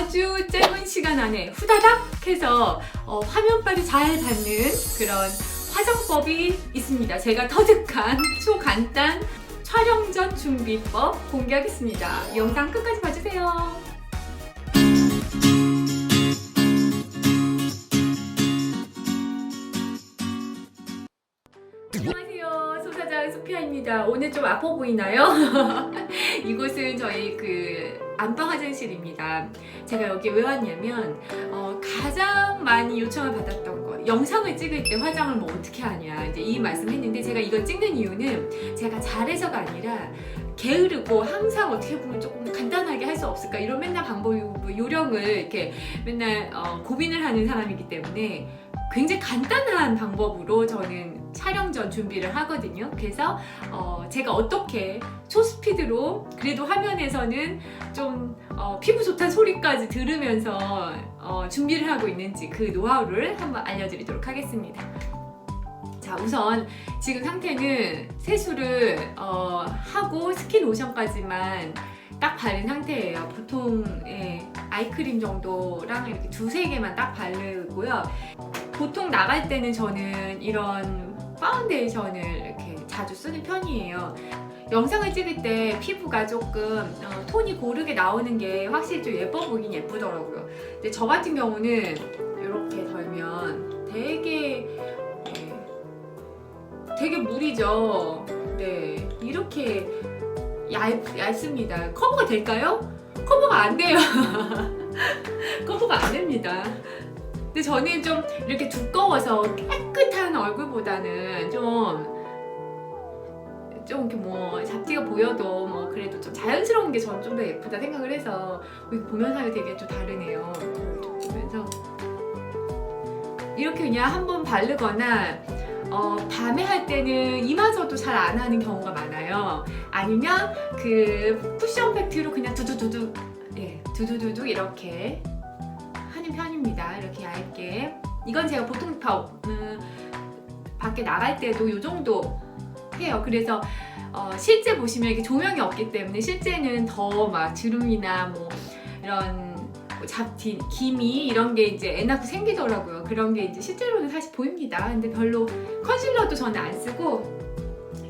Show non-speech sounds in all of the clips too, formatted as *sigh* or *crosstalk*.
아주 짧은 시간 안에 후다닥 해서 어, 화면빨이 잘 받는 그런 화장법이 있습니다. 제가 터득한 초간단 촬영 전 준비법 공개하겠습니다. 영상 끝까지 봐주세요. 안녕하세요. 소사장 소피아입니다. 오늘 좀 아파 보이나요? *laughs* 이곳은 저희 그 안방 화장실입니다. 제가 여기 왜 왔냐면 어, 가장 많이 요청을 받았던 거 영상을 찍을 때 화장을 뭐 어떻게 하냐 이제 이 말씀했는데 제가 이걸 찍는 이유는 제가 잘해서가 아니라 게으르고 항상 어떻게 보면 조금 간단하게 할 수 없을까 이런 맨날 방법 뭐 요령을 이렇게 맨날 어, 고민을 하는 사람이기 때문에 굉장히 간단한 방법으로 저는 촬영 전 준비를 하거든요. 그래서 어, 제가 어떻게 초스피드로 그래도 화면에서는 좀 어, 피부 좋다는 소리까지 들으면서 어, 준비를 하고 있는지 그 노하우를 한번 알려드리도록 하겠습니다. 자, 우선 지금 상태는 세수를 어, 하고 스킨 로션까지만 딱 바른 상태예요. 보통 예, 아이크림 정도랑 이렇게 두세 개만 딱 바르고요. 보통 나갈 때는 저는 이런 파운데이션을 이렇게 자주 쓰는 편이에요. 영상을 찍을 때 피부가 조금 어, 톤이 고르게 나오는 게 확실히 좀 예뻐 보긴 예쁘더라고요. 근데 저 같은 경우는 이렇게 덜면 되게 예, 되게 무리죠. 네, 이렇게 얇, 얇습니다. 커버가 될까요? 커버가 안 돼요. *laughs* 커버가 안 됩니다. 근데 저는 좀 이렇게 두꺼워서 깨끗한 얼굴보다는 좀, 좀 이렇게 뭐 잡티가 보여도 뭐 그래도 좀 자연스러운 게 저는 좀 더 예쁘다 생각을 해서 보면서 되게 좀 다르네요. 보면서. 이렇게 그냥 한번 바르거나 어, 밤에 할 때는 이마저도 잘 안 하는 경우가 많아요. 아니면 그 쿠션 팩트로 그냥 두두두두, 예, 두두두두 이렇게 하는 편입니다. 이렇게 얇게. 이건 제가 보통 바, 음, 밖에 나갈 때도 이 정도 해요. 그래서 어, 실제 보시면 이게 조명이 없기 때문에 실제는 더 막 주름이나 뭐 이런 뭐 잡티, 기미 이런 게 이제 애 낳고 생기더라고요. 그런 게 이제 실제로는 사실 보입니다. 근데 별로 컨실러도 저는 안 쓰고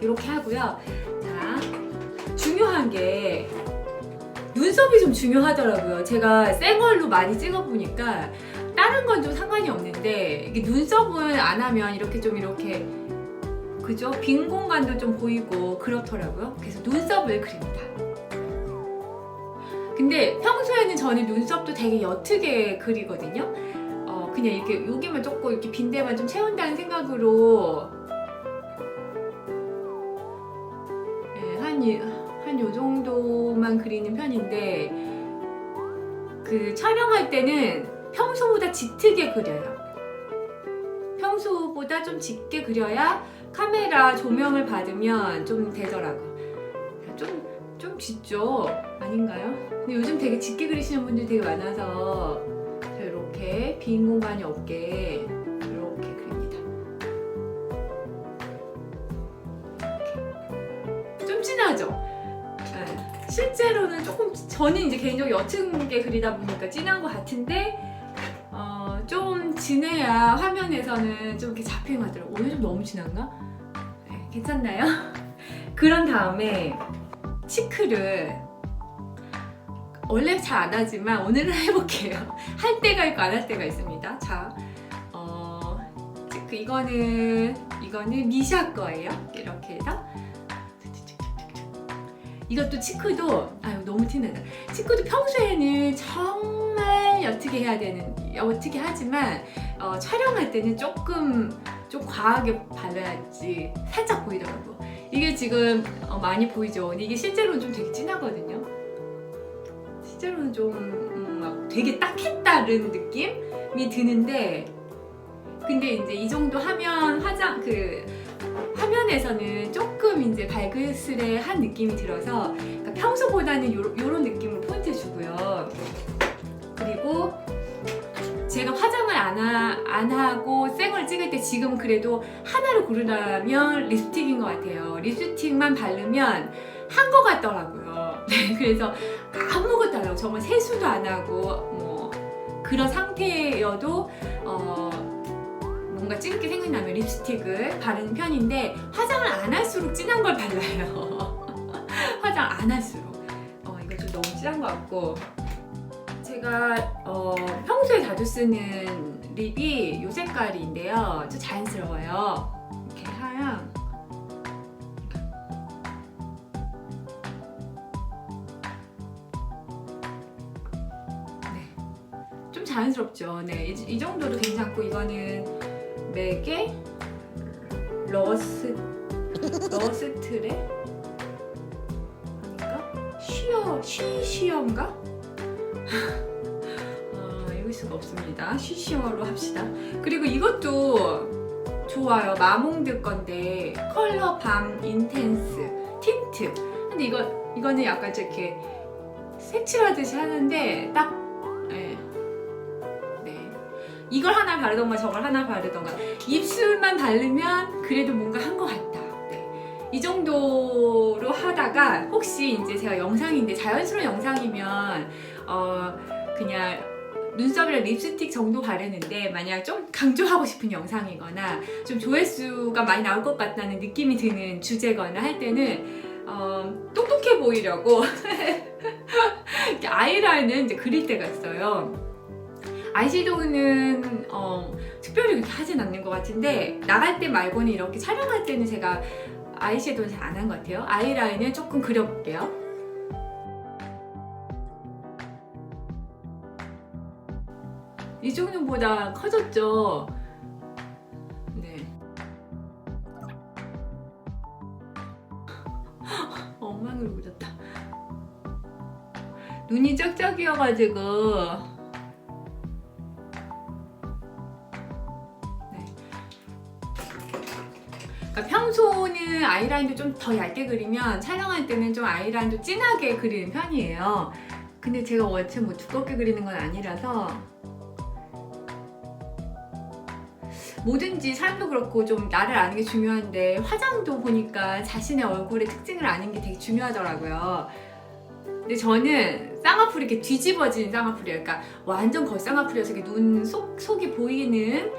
이렇게 하고요. 자, 중요한 게 눈썹이 좀 중요하더라고요. 제가 생얼로 많이 찍어보니까 다른 건 좀 상관이 없는데 이게 눈썹을 안 하면 이렇게 좀 이렇게 그죠? 빈 공간도 좀 보이고 그렇더라고요. 그래서 눈썹을 그립니다. 근데 평소에는 저는 눈썹도 되게 옅게 그리거든요. 어, 그냥 이렇게 여기만 조금 이렇게 빈 데만 좀 채운다는 생각으로 정도만 그리는 편인데 그 촬영할 때는 평소보다 짙게 그려요. 평소보다 좀 짙게 그려야 카메라 조명을 받으면 좀 되더라고. 좀, 좀 짙죠? 아닌가요? 근데 요즘 되게 짙게 그리시는 분들이 되게 많아서 저 이렇게 빈 공간이 없게 이렇게 그립니다. 좀 진하죠? 네. 실제로는 조금 저는 이제 개인적으로 옅은 게 그리다 보니까 진한 것 같은데 어, 좀 진해야 화면에서는 좀 이렇게 잡히는 것 같더라고요. 오늘 좀 너무 진한가? 네, 괜찮나요? *laughs* 그런 다음에 치크를 원래 잘 안 하지만 오늘은 *laughs* 해볼게요. 할 때가 있고 안 할 때가 있습니다. 자, 어, 치크 이거는 이거는 미샤 거예요. 이렇게 해서 이것도 치크도 아유 너무 티나다. 치크도 평소에는 정말 옅게 해야 되는 옅게 하지만 어, 촬영할 때는 조금 좀 과하게 발라야지 살짝 보이더라고. 이게 지금 어, 많이 보이죠. 이게 실제로는 좀 되게 진하거든요. 실제로는 좀 음, 막 되게 딱했다는 느낌이 드는데 근데 이제 이 정도 하면 화장 그 화면에서는 조금 이제 발그스레한 느낌이 들어서 그러니까 평소보다는 요, 요런 느낌으로 포인트 주고요. 그리고 제가 화장을 안, 하, 안 하고 생얼 찍을 때 지금 그래도 하나를 고르라면 립스틱인 것 같아요. 립스틱만 바르면 한 것 같더라고요. *laughs* 네, 그래서 아무것도 안 하고 정말 세수도 안 하고 뭐 그런 상태여도 어 뭔가 찐게 생각나면 립스틱을 바르는 편인데 화장을 안 할수록 진한 걸 발라요. *laughs* 화장 안 할수록 어 이거 좀 너무 진한 것 같고 제가 어, 평소에 자주 쓰는 립이 이 색깔인데요. 좀 자연스러워요. 이렇게 하얀 네. 좀 자연스럽죠. 네, 이, 이 정도도 괜찮고 이거는 맥의 러스 러스트레 아닌가? 쉬어 쉬쉬어인가? *laughs* 아, 읽을 수가 없습니다. 쉬쉬어로 합시다. 그리고 이것도 좋아요. 마몽드 건데 컬러 밤 인텐스 틴트. 근데 이거 이거는 약간 좀 이렇게 색칠하듯이 하는데 딱. 이걸 하나 바르던가 저걸 하나 바르던가 입술만 바르면 그래도 뭔가 한 것 같다. 네. 이 정도로 하다가 혹시 이제 제가 영상인데 자연스러운 영상이면 어 그냥 눈썹이랑 립스틱 정도 바르는데 만약 좀 강조하고 싶은 영상이거나 좀 조회수가 많이 나올 것 같다는 느낌이 드는 주제거나 할 때는 어, 똑똑해 보이려고 *laughs* 이렇게 아이라인을 이제 그릴 때가 있어요. 아이섀도우는 어, 특별히 그렇게 하진 않는 것 같은데 나갈 때 말고는 이렇게 촬영할 때는 제가 아이섀도우는 잘 안 한 것 같아요. 아이라인을 조금 그려볼게요. 이 정도보다 커졌죠? 네. *laughs* 엉망으로 그렸다. 눈이 쩍쩍이어가지고. 평소는 아이라인도 좀 더 얇게 그리면 촬영할 때는 좀 아이라인도 진하게 그리는 편이에요. 근데 제가 원체 뭐 두껍게 그리는 건 아니라서 뭐든지 삶도 그렇고 좀 나를 아는 게 중요한데 화장도 보니까 자신의 얼굴의 특징을 아는 게 되게 중요하더라고요. 근데 저는 쌍꺼풀이 이렇게 뒤집어진 쌍꺼풀이에요. 그러니까 완전 겉쌍꺼풀이어서 이렇게 눈 속, 속이 보이는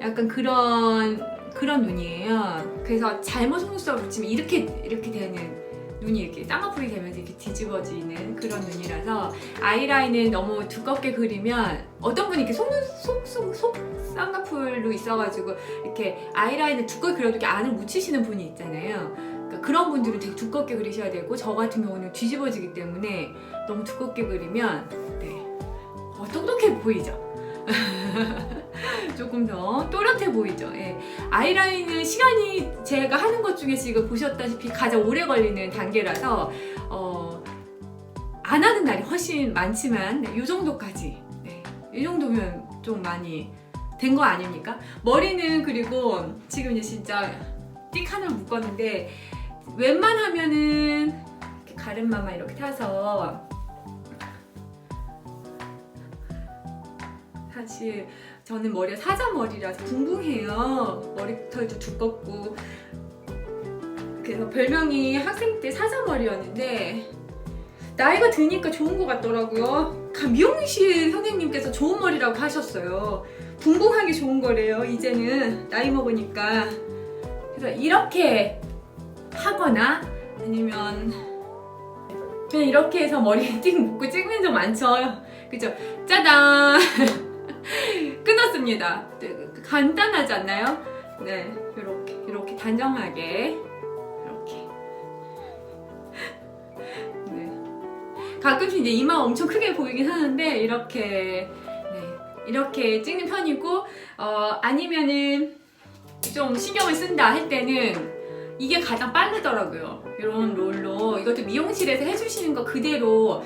약간 그런 그런 눈이에요. 그래서 잘못 속눈썹을 붙이면 이렇게 이렇게 되는 눈이 이렇게 쌍꺼풀이 되면서 이렇게 뒤집어지는 그런 눈이라서 아이라인을 너무 두껍게 그리면 어떤 분이 이렇게 속눈 속속 속 쌍꺼풀로 있어가지고 이렇게 아이라인을 두껍게 그려도 이렇게 안을 묻히시는 분이 있잖아요. 그러니까 그런 분들은 되게 두껍게 그리셔야 되고 저 같은 경우는 뒤집어지기 때문에 너무 두껍게 그리면 네 어, 똑똑해 보이죠. 조금 더 또렷해 보이죠. 예. 아이라인은 시간이 제가 하는 것 중에 지금 보셨다시피 가장 오래 걸리는 단계라서 어, 안 하는 날이 훨씬 많지만 네, 이 정도까지 네, 이 정도면 좀 많이 된 거 아닙니까? 머리는 그리고 지금 이제 진짜 띡 하나 묶었는데 웬만하면은 이렇게 가르마만 이렇게 타서 사실 저는 머리가 사자머리라서 붕붕해요. 머리털도 두껍고 그래서 별명이 학생 때 사자머리였는데 나이가 드니까 좋은 것 같더라고요. 가- 미용실 선생님께서 좋은 머리라고 하셨어요. 붕붕하게 좋은 거래요. 이제는 나이 먹으니까. 그래서 이렇게 하거나 아니면 그냥 이렇게 해서 머리 띵 *laughs* 묶고 찍는 적 많죠. 그죠? 짜잔! *laughs* *laughs* 끊었습니다. 네, 간단하지 않나요? 네, 이렇게 이렇게 단정하게 이렇게. *laughs* 네. 가끔씩 이제 이마 엄청 크게 보이긴 하는데 이렇게 네, 이렇게 찍는 편이고 어, 아니면은 좀 신경을 쓴다 할 때는 이게 가장 빠르더라고요. 이런 롤로 이것도 미용실에서 해주시는 거 그대로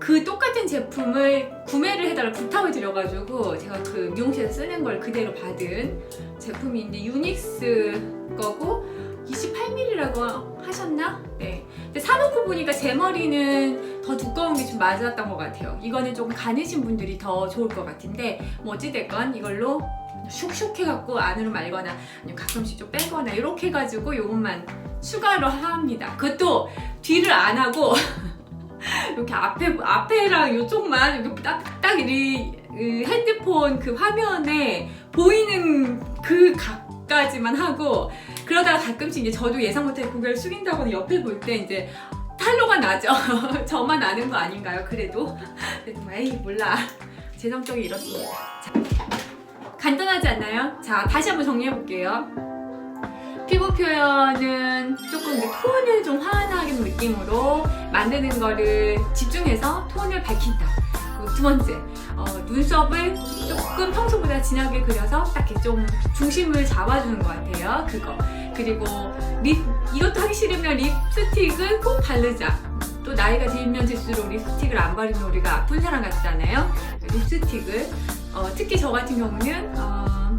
그 똑같은 제품을 구매를 해달라 부탁을 드려가지고 제가 그 미용실에서 쓰는 걸 그대로 받은 제품인데 유닉스 거고 28mm라고 하셨나? 네. 근데 사놓고 보니까 제 머리는 더 두꺼운 게 좀 맞았던 것 같아요. 이거는 조금 가느신 분들이 더 좋을 것 같은데 뭐 어찌됐건 이걸로 슉슉 해갖고 안으로 말거나 아니면 가끔씩 좀 빼거나 이렇게 해가지고 요것만 추가로 합니다. 그것도 뒤를 안 하고 *laughs* *laughs* 이렇게 앞에 앞에랑 이쪽만 이렇게 딱딱 이이 핸드폰 그 화면에 보이는 그 각까지만 하고 그러다가 가끔씩 이제 저도 예상 못해 고개를 숙인다거나 옆에 볼 때 이제 탈로가 나죠. *laughs* 저만 아는 거 아닌가요? *laughs* 그래도 뭐, 에이 몰라 제 성격이 이렇습니다. 자, 간단하지 않나요? 자 다시 한번 정리해 볼게요. 피부 표현은 조금 톤을 좀 환하게 느낌으로 만드는 거를 집중해서 톤을 밝힌다. 그리고 두 번째, 어, 눈썹을 조금 평소보다 진하게 그려서 딱 이렇게 좀 중심을 잡아주는 것 같아요. 그거. 그리고 립, 이것도 하기 싫으면 립스틱을 꼭 바르자. 또 나이가 들면 들수록 립스틱을 안 바르면 우리가 아픈 사람 같잖아요. 립스틱을. 어, 특히 저 같은 경우는 어,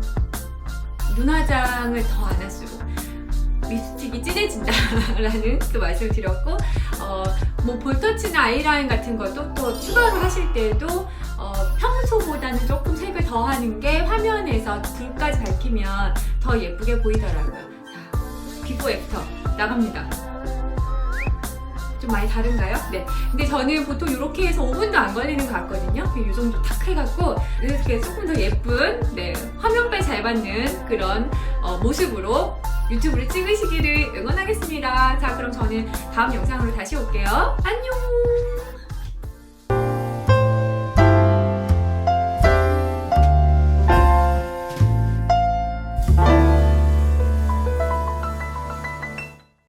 눈화장을 더 안 할수록 립스틱이 진해진다라는 또 말씀을 드렸고 어, 뭐 볼터치나 아이라인 같은 것도 또 추가로 하실 때도 어, 평소보다는 조금 색을 더 하는 게 화면에서 불까지 밝히면 더 예쁘게 보이더라고요. 자, 비포 애프터 나갑니다. 좀 많이 다른가요? 네. 근데 저는 보통 이렇게 해서 5분도 안 걸리는 것 같거든요. 이 정도 탁 해갖고 이렇게 조금 더 예쁜 네, 화면빨 잘 받는 그런 어, 모습으로 유튜브를 찍으시기를 응원하겠습니다. 자, 그럼 저는 다음 영상으로 다시 올게요. 안녕!